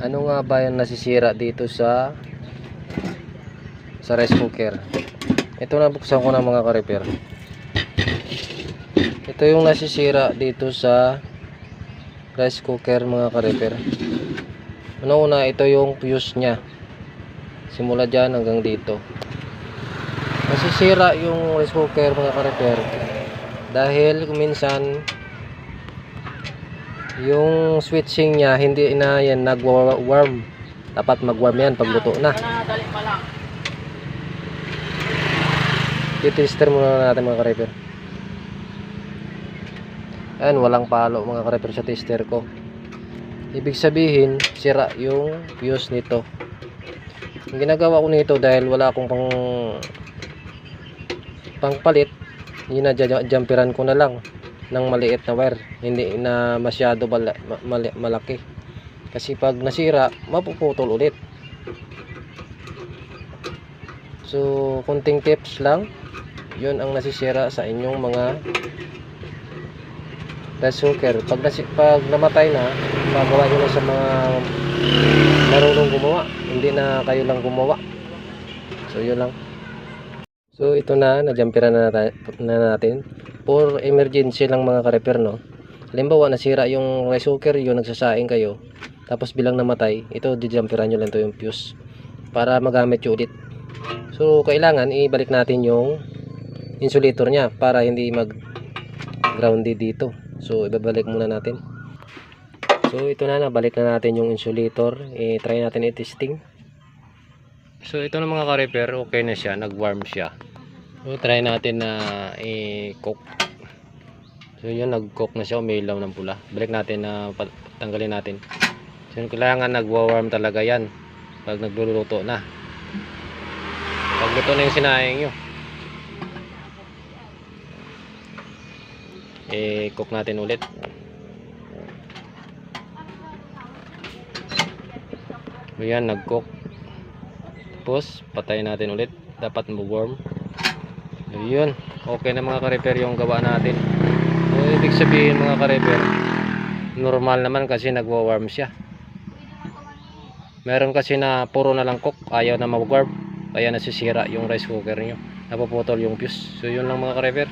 Ano nga ba yung nasisira dito sa sa rice cooker? Ito na buksan ko na mga ka-repair. Ito yung nasisira dito sa rice cooker mga ka-repair. Una-una ito yung fuse niya. Simula dyan hanggang dito. Nasisira yung rice cooker mga ka-repair. Dahil minsan yung switching niya hindi na yan nag-warm. Dapat mag-warm yan pag luto na. Titester muna natin mga ka-repair. Ayan, walang palo mga ka-repair sa tester ko. Ibig sabihin, sira yung fuse nito. Ang ginagawa ko nito dahil wala akong pang pangpalit, yun na jumperan ko na lang ng maliit na wire. Hindi na masyado bala, ma- mali- malaki. Kasi pag nasira, mapuputol ulit. So, kunting tips lang. Yun ang nasisira sa inyong mga rice cooker. Pag, nasi, pag namatay na, pagawa nyo na sa mga marunong gumawa. Hindi na kayo lang gumawa. So, yun lang. So, ito na. Najampiran na, na natin. For emergency lang mga ka-repair, no? Halimbawa, nasira yung rice cooker, yun, nagsasaing kayo. Tapos bilang namatay, ito, dijampiran nyo lang to yung fuse. Para magamit nyo ulit. So, kailangan ibalik natin yung insulator niya para hindi mag grounded dito. So, ibabalik muna natin. So, ito na, nabalik na natin yung insulator. I-try natin i-testing. So, ito na mga ka-repair, okay na siya, nag-warm siya. So, try natin na i-cook. So, yun, nag-cook na siya, umilaw ng pula. Balik natin na tanggalin natin. So, kailangan nag-warm talaga yan pag nagluluto na. Pag luto na yung sinaing nyo. i-cook natin ulit so yan nag-cook tapos patayin natin ulit dapat mag-warm so yun okay na mga ka-repair yung gawa natin. So ibig sabihin mga ka-repair normal naman kasi nagwa-warm siya. Meron kasi na puro na lang cook ayaw na mag-warm. Kaya nasisira yung rice cooker nyo napuputol yung fuse. So yun lang mga ka-repair